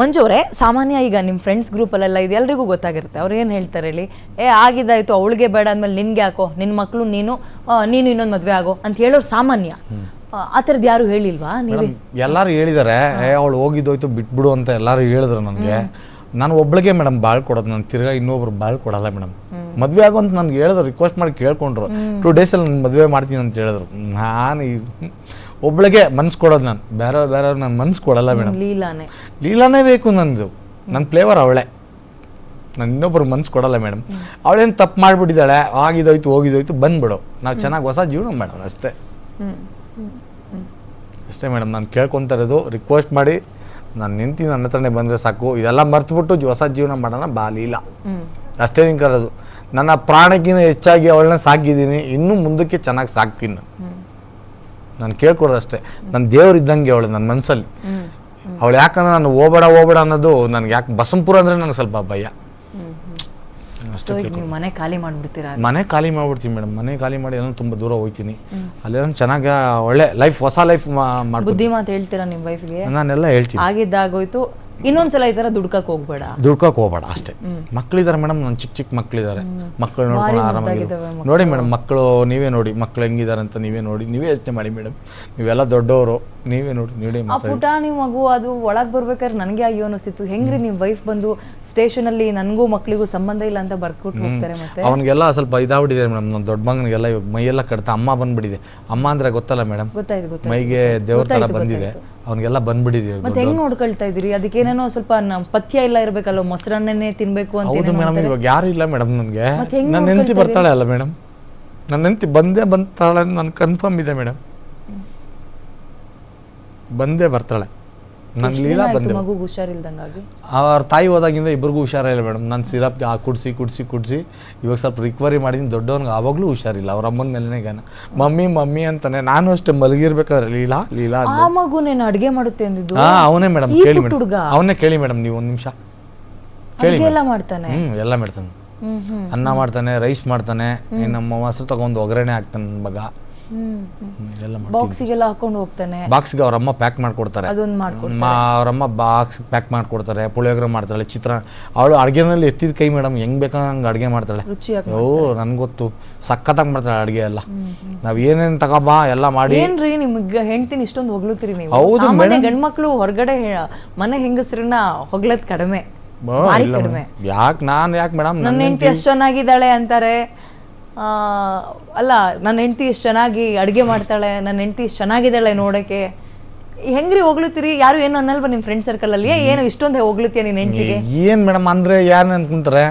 ಮಂಜು ಅವರೇ ಸಾಮಾನ್ಯ ಈಗ ನಿಮ್ಮ ಫ್ರೆಂಡ್ಸ್ ಗ್ರೂಪಲ್ಲೆಲ್ಲ ಇದು ಎಲ್ರಿಗೂ ಗೊತ್ತಾಗಿರುತ್ತೆ. ಅವ್ರು ಏನು ಹೇಳ್ತಾರೆ ಹೇಳಿ? ಏ ಆಗಿದ್ದಾಯ್ತು ಅವಳಿಗೆ ಬೇಡ ಅಂದಮೇಲೆ ನಿನ್ಗೆ ಯಾಕೋ? ನಿನ್ನ ಮಕ್ಕಳು ನೀನು ನೀನು ಇನ್ನೊಂದು ಮದುವೆ ಆಗೋ? ಅಂತ ಹೇಳೋರು ಸಾಮಾನ್ಯ. ಆ, ಆ ಥರದ್ದು ಯಾರು ಹೇಳಿಲ್ವಾ ನೀವು? ಎಲ್ಲರೂ ಹೇಳಿದ್ದಾರೆ ಏ ಅವಳು ಹೋಗಿದ್ದೋಯ್ತು ಬಿಟ್ಬಿಡು ಅಂತ ಎಲ್ಲರೂ ಹೇಳಿದ್ರು ನನಗೆ. ನಾನು ಒಬ್ಳಿಗೆ ಮೇಡಮ್ ಬಾಳ್ ಕೊಡೋದು ನಾನು ತಿರ್ಗಾ ಇನ್ನೊಬ್ರು ಬಾಳ್ ಕೊಡಲ್ಲ ಮೇಡಮ್. ಮದುವೆ ಆಗೋ ಅಂತ ನನಗೆ ಹೇಳಿದ್ರು ರಿಕ್ವೆಸ್ಟ್ ಮಾಡಿ ಕೇಳ್ಕೊಂಡ್ರು. ಟೂ ಡೇಸಲ್ಲಿ ನಾನು ಮದುವೆ ಮಾಡ್ತೀನಿ ಅಂತ ಹೇಳಿದ್ರು. ನಾನು ಒಬ್ಳಿಗೆ ಮನ್ಸು ಕೊಡೋದು ನಾನು. ಬೇರೆ ಬೇರೆ ನಾನು ಮನ್ಸು ಕೊಡಲ್ಲ ಮೇಡಮ್. ಲೀಲಾನೆ. ಲೀಲಾನೇ ಬೇಕು ನಂದು. ನನ್ನ ಫ್ಲೇವರ್ ಅವಳೆ. ನಾನು ಇನ್ನೊಬ್ಬರು ಮನ್ಸು ಕೊಡಲ್ಲ ಮೇಡಮ್. ಅವಳೇನು ತಪ್ಪು ಮಾಡಿಬಿಟ್ಟಿದ್ದಾಳೆ ಆಗಿದೋಯ್ತು ಹೋಗಿದೋಯ್ತು ಬಂದ್ಬಿಡು. ನಾವು ಚೆನ್ನಾಗಿ ಹೊಸ ಜೀವನ ಮಾಡೋಣ ಅಷ್ಟೇ. ಅಷ್ಟೇ ಮೇಡಮ್ ನಾನು ಕೇಳ್ಕೊತಾ ಇರೋದು. ರಿಕ್ವೆಸ್ಟ್ ಮಾಡಿ. ನಾನು ನಿಂತು ನನ್ನ ಹತ್ರನೇ ಬಂದರೆ ಸಾಕು. ಇದೆಲ್ಲ ಮರ್ತುಬಿಟ್ಟು ಹೊಸ ಜೀವನ ಮಾಡೋಣ ಬಾ ಲೀಲಾ. ಅಷ್ಟೇ ನಿಂಕರೋದು ನನ್ನ ಪ್ರಾಣಕ್ಕಿಂತ ಹೆಚ್ಚಾಗಿ ಅವಳನ್ನ ಸಾಕಿದ್ದೀನಿ. ಇನ್ನೂ ಮುಂದಕ್ಕೆ ಚೆನ್ನಾಗಿ ಸಾಕ್ತೀನಿ ನಾನು. ನಾನು ಕೇಳ್ಕೊಡೋದು ಅಷ್ಟೇ ನನ್ನ ದೇವ್ರು ಇದ್ದಂಗೆ ಅವಳು ನನ್ನ ಮನಸ್ಸಲ್ಲಿ ಅವಳು ಯಾಕಂದ್ರೆ ನಾನು ಓಬಡ ಓಬಡ ಅನ್ನೋದು ನನಗೆ ಯಾಕೆ ಬಸಂಪುರ ಅಂದ್ರೆ ನನಗೆ ಸ್ವಲ್ಪ ಭಯ. ಮನೆ ಖಾಲಿ ಮಾಡಿಬಿಡ್ತೀರಾ? ಮನೆ ಖಾಲಿ ಮಾಡ್ಬಿಡ್ತೀನಿ ಮೇಡಮ್. ಮನೆ ಖಾಲಿ ಮಾಡಿ ಏನೋ ತುಂಬ ದೂರ ಹೋಗ್ತೀನಿ. ಅಲ್ಲೇನೋ ಚೆನ್ನಾಗಿ ಒಳ್ಳೆ ಲೈಫ್ ಹೊಸ ಲೈಫ್ ಮಾಡಿ ಬುದ್ಧಿ ಮಾತು ಹೇಳ್ತೀರಾ ನಿಮ್ಮ ವೈಫ್ಗೆ ನಾನೆಲ್ಲ ಹೇಳ್ತೀನಿ. ಆಗಿದ್ದಾಗೋಯ್ತು ಇನ್ನೊಂದ್ಸಲ ಈ ತರ ದುಡ್ಕಕ್ ಹೋಗ್ಬೇಡ. ದುಡ್ಕಕ್ ಹೋಗ್ಬೇಡ ಅಷ್ಟೇ. ಮಕ್ಳಿದಾರೆ ಮೇಡಮ್ ನನ್ನ ಚಿಕ್ಕ ಚಿಕ್ಕ ಮಕ್ಳಿದ್ದಾರೆ ಮಕ್ಕಳು ನೋಡ್ಕೊಂಡು ಆರಾಮಾಗಿ ನೋಡಿ ಮೇಡಮ್ ಮಕ್ಕಳು ನೀವೇ ನೋಡಿ ಮಕ್ಳು ಹೆಂಗಿದ್ದಾರೆ ಅಂತ ನೀವೇ ನೋಡಿ ನೀವೇ ಯೋಚನೆ ಮಾಡಿ ಮೇಡಮ್. ನೀವೆಲ್ಲ ದೊಡ್ಡವರು ನೀವೇ ನೋಡಿ ನೀಡಿ ಆ ಪುಟಾಣಿ ಮಗು ಅದು ಒಳಗ್ ಬರ್ಬೇಕಾದ್ರೆ ನನಗೆ ಅಯ್ಯೋ ಅನಿಸ್ತಿತ್ತು ಹೆಂಗ್ರಿ ನಿಮ್ಮ ವೈಫ್ ಬಂದು ಸ್ಟೇಷನ್ ಅಲ್ಲಿ ನನ್ಗೂ ಮಕ್ಳಿಗೂ ಸಂಬಂಧ ಇಲ್ಲ ಅಂತ ಬರ್ಕೊಟ್ಟು ಹೋಗ್ತಾರೆ ಮತ್ತೆ? ಅವನಿಗೆಲ್ಲ ಸ್ವಲ್ಪ ಇದಾಗ್ಬಿಟ್ಟಿದೆ ಮೇಡಮ್ ನನ್ನ ದೊಡ್ಡ ಮಗನಿಗೆಲ್ಲ ಮೈಯೆಲ್ಲ ಕಡ್ತಾ ಅಮ್ಮ ಬಂದ್ಬಿಟ್ಟಿದೆ. ಅಮ್ಮ ಅಂದ್ರೆ ಗೊತ್ತಲ್ಲ ಮೇಡಮ್? ಗೊತ್ತಾಯ್ತು ಮೈಗೆ ದೇವ್ರ ತರ ಬಂದಿದೆ. ಅವನಿಗೆಲ್ಲ ಬಂದ್ಬಿಟ್ಟಿದೆ ಮತ್ತೆ ಹೆಂಗ್ ನೋಡ್ಕೊಳ್ತಾ ಇದೀರಿ ಅದಕ್ಕೇನೇನೋ ಸ್ವಲ್ಪ ನಮ್ ಪಥ್ಯ ಇಲ್ಲ ಇರ್ಬೇಕಲ್ಲ ಮೊಸರನ್ನೇ ತಿನ್ಬೇಕು ಅಂತ ಹೌದು ಮೇಡಮ್ ಇವಾಗ ಯಾರು ಇಲ್ಲ ಮೇಡಮ್ ನನಗೆ ಮತ್ತೆ ಹೆಂಗ್ ನನ್ನ ಹೆಂಡತಿ ಬರ್ತಾಳೆ ಅಲ್ಲ ಮೇಡಮ್. ನನ್ನ ಹೆಂಡತಿ ಬಂದೇ ಬಂತಾಳೆ ನನ್ಗೆ ಕನ್ಫರ್ಮ್ ಇದೆ ಮೇಡಮ್. ಬಂದೇ ಬರ್ತಾಳೆ. ನನ್ನ ಲೀಲಾ ಬಂದೆ. ಮಗು ಹುಷಾರಿಲ್ದಂಗಾಗಿ. ಅವ್ರ ತಾಯಿ ಹೋದಾಗಿಂದ ಇಬ್ಬರಿಗೂ ಹುಷಾರಿಲ್ಲ ಮೇಡಮ್. ನಾನು ಸಿರಪ್ ಆ ಕುಡಿಸಿ ಕುಡಿಸಿ ಕುಡಿಸಿ. ಇವಾಗ ಸ್ವಲ್ಪ ರಿಕವರಿ ಮಾಡಿದ್ದೀನಿ ದೊಡ್ಡವನಿಗೆ ಆವಾಗಲೂ ಹುಷಾರಿಲ್ಲ. ಅವ್ರ ಅಮ್ಮನ ಮೇಲೇ ಗಾನ ಮಮ್ಮಿ ಮಮ್ಮಿ ಅಂತಾನೆ. ನಾನು ಅಷ್ಟೇ ಮಲಗಿರ್ಬೇಕಾದ್ರೆ ಲೀಲಾ ಲೀಲಾ ಆ ಮಗುನೇನು ಅಡ್ಗೆ ಮಾಡುತ್ತೆ ಅಂದಿದ್ದು? ಹಾ ಅವನೇ ಮೇಡಮ್. ಈ ಕೇಳಿ ಪುಟ್ಟ ಮೇಡಮ್. ಹುಡ್ಗ? ಅವನೇ ಕೇಳಿ ಮೇಡಮ್ ನೀವು ಒಂದು ನಿಮಿಷ. ಕೇಳಿ ಅಡ್ಗೆ ಎಲ್ಲ ಮಾಡ್ತಾನೆ? ಹ್ಞೂ ಎಲ್ಲ ಮಾಡ್ತಾನೆ. ಹ್ಮ್ ಹ್ಮ್ ಅನ್ನ ಮಾಡ್ತಾನೆ ರೈಸ್ ಮಾಡ್ತಾನೆ. ನಮ್ಮ ಹಸು ತಗೊಂಡು ಒಗ್ಗರಣೆ ಹಾಕ್ತಾನೆ ನನ್ನ ಮಗ. ಎಲ್ಲ ಬಾಕ್ಸಿಗೆಲ್ಲ ಹಾಕೊಂಡು ಹೋಗ್ತಾನೆ. ಬಾಕ್ಸ್ಗೆ ಅವ್ರಮ್ಮ ಪ್ಯಾಕ್ ಮಾಡ್ಕೊಡ್ತಾರೆ. ಅದೊಂದು ಮಾಡ್ಕೊಡ್ತಾರೆ. ಅವ್ರಮ್ಮ ಬಾಕ್ಸ್ ಪ್ಯಾಕ್ ಮಾಡ್ಕೊಡ್ತಾರೆ ಪುಳಿಯೋಗರೆ ಮಾಡ್ತಾಳೆ ಚಿತ್ರ ಅವಳು ಅಡುಗೆನಲ್ಲಿ ಎತ್ತಿದ ಕೈ ಮೇಡಮ್ ಹೆಂಗ್ ಬೇಕಾದ್ರೆ ಹಂಗೆ ಅಡುಗೆ ಮಾಡ್ತಾಳೆ. ಓ ನನ್ಗೆ ಗೊತ್ತು. ಸಖತ್ತಾಗಿ ಮಾಡ್ತಾಳೆ ಅಡುಗೆ ಎಲ್ಲ. ನಾವು ಏನೇನು ತಗೋಬಾ ಎಲ್ಲ ಮಾಡಿ ಏನ್ರಿ ನಿಮ್ಗೆ ಹೆಂಡ್ತಿನ ಇಷ್ಟೊಂದು ಹೊಗಳುತ್ತೀರಿ ನೀವು? ಹೌದು ಮನೆ ಗಂಡ್ಮಕ್ಳು ಹೊರಗಡೆ ಮನೆ ಹೆಂಗಸ್ರನ್ನ ಹೊಗಳದ್ ಕಡಿಮೆ. ಯಾಕೆ ನಾನು ಯಾಕೆ ಮೇಡಮ್ ನನ್ನ ಹೆಂಡತಿ ಅಷ್ಟು ಚೆನ್ನಾಗಿದ್ದಾಳೆ ಅಂತಾರೆ. ಅಲ್ಲ ನನ್ನ ಹೆಂಡತಿ ಇಷ್ಟು ಚೆನ್ನಾಗಿ ಅಡುಗೆ ಮಾಡ್ತಾಳೆ ನನ್ನ ಹೆಂಡತಿ ಎಷ್ಟು ಚೆನ್ನಾಗಿದ್ದಾಳೆ ನೋಡೋಕ್ಕೆ. ಹೆಂಗ್ರಿ ಹೋಗ್ಲತ್ತೀರಿ ಯಾರು ಏನು ಅನ್ನಲ್ವ ನಿಮ್ಮ ಫ್ರೆಂಡ್ ಸರ್ಕಲಲ್ಲಿ ಏನು ಇಷ್ಟೊಂದು ಹೋಗ್ಲತ್ತೀಯ ನಿನ್ನ ಹೆಂಡತಿಗೆ? ಏನು ಮೇಡಮ್ ಅಂದರೆ ಯಾರು ಅನ್ಕೊಂತಾರೆ